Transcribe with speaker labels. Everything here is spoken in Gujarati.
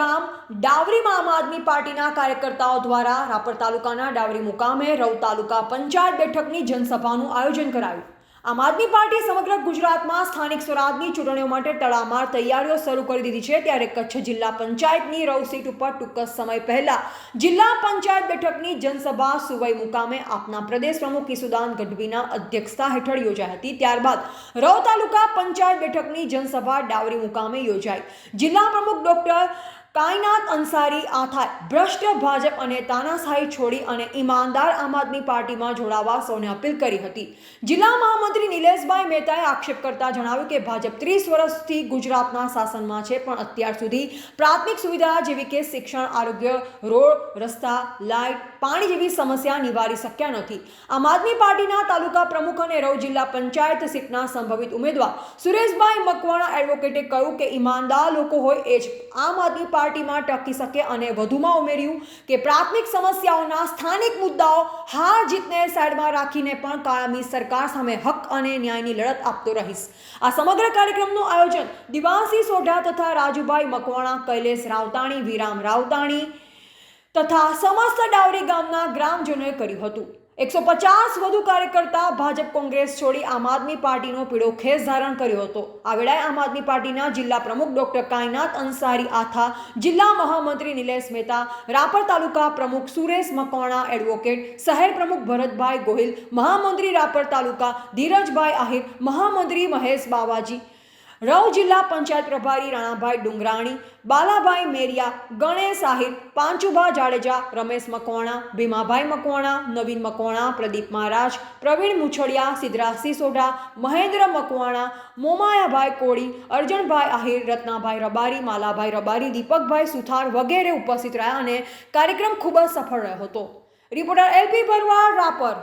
Speaker 1: ગામ ડાવરીમાં આમ આદમી પાર્ટીના કાર્યકર્તાઓ દ્વારા રાપર તાલુકાના ડાવરી મુકામે રવ તાલુકા પંચાયત બેઠકની જનસભાનું આયોજન કરાયું. આમ આદમી પાર્ટી સમગ્ર ગુજરાતમાં સ્થાનિક સ્વરાજની ચૂંટણીઓ માટે તડામાર તૈયારીઓ શરૂ કરી દીધી છે. ત્યારે કચ્છ જિલ્લા પંચાયતની રવ સીટ ઉપર ટૂંક સમય પહેલા જિલ્લા પંચાયત બેઠકની જનસભા સુવઈ મુકામે આપના પ્રદેશ પ્રમુખ કિસુદાન ગઢવીના અધ્યક્ષતા હેઠળ યોજાઈ હતી. ત્યારબાદ રવ તાલુકા પંચાયત બેઠકની જનસભા ડાવરી મુકામે યોજાઈ. જિલ્લા પ્રમુખ ડોક્ટર કાયનાત અંસારી આથાએ ભ્રષ્ટ ભાજપ અને તાનાશાહી છોડી અને ઈમાનદાર આમ આદમી પાર્ટીમાં જોડાવા સૌને અપીલ કરી હતી. જિલ્લા મહામંત્રી નિલેશભાઈ મહેતાએ આક્ષેપ કરતા જણાવ્યું કે ભાજપ ત્રીસ વર્ષથી ગુજરાતના શાસનમાં છે, પણ અત્યાર સુધી પ્રાથમિક સુવિધા જેવી કે શિક્ષણ, આરોગ્ય, રોડ, રસ્તા, લાઇટ, પાણી જેવી સમસ્યા નિવારી શક્યા નથી. આમ આદમી પાર્ટીના તાલુકા પ્રમુખ અને રવ જિલ્લા પંચાયત સીટના સંભવિત ઉમેદવાર સુરેશભાઈ મકવાણા એડવોકેટે કહ્યું કે ઈમાનદાર લોકો હોય એ જ આમ આદમી પાર્ટીમાં ટકી શકે અને વધુમાં ઉમેર્યું કે પ્રાથમિક સમસ્યાઓના સ્થાનિક મુદ્દાઓ હાર જીતને સાઈડમાં રાખીને પણ કાયમી સરકાર સામે હક અને ન્યાયની લડત આપતો રહીશ. આ સમગ્ર કાર્યક્રમનું આયોજન દિવાસી સોઢા તથા રાજુભાઈ મકવાણા, કૈલેશ રાવતાણી, વિરામ રાવતાણી તથા સમસ્ત ડાવરી ગામના ગ્રામજનોએ કર્યું હતું. એકસો પચાસ વધુ કાર્યકર્તા ભાજપ કોંગ્રેસ છોડી આમ આદમી પાર્ટીનો પીળો ખેસ ધારણ કર્યો હતો. આ વેળાએ આમ આદમી પાર્ટીના જિલ્લા પ્રમુખ ડોક્ટર કાયનાત અંસારી આથા, જિલ્લા મહામંત્રી નિલેશ મહેતા, રાપર તાલુકા પ્રમુખ સુરેશ મકવાણા એડવોકેટ, શહેર પ્રમુખ ભરતભાઈ ગોહિલ, મહામંત્રી રાપર તાલુકા ધીરજભાઈ આહિર, મહામંત્રી મહેશ બાવાજી રવ જિલ્લા પંચાયત પ્રભારી રાણાભાઈ ડુંગરાણી, બાલાભાઈ મેરિયા, ગણેશ આહિર પાંચુભા જાડેજા, રમેશ મકવાણા, ભીમાભાઈ મકવાણા, નવીન મકવાણા, પ્રદીપ મહારાજ, પ્રવીણ મુછડિયા, સિદ્ધરાજસિંહ સોઢા, મહેન્દ્ર મકવાણા, મોમાયાભાઈ કોળી, અર્જણભાઈ આહિર, રત્નાભાઈ રબારી, માલાભાઈ રબારી, દીપકભાઈ સુથાર વગેરે ઉપસ્થિત રહ્યા અને કાર્યક્રમ ખૂબ જ સફળ રહ્યો હતો. Reporter LP Bharwad Rapar.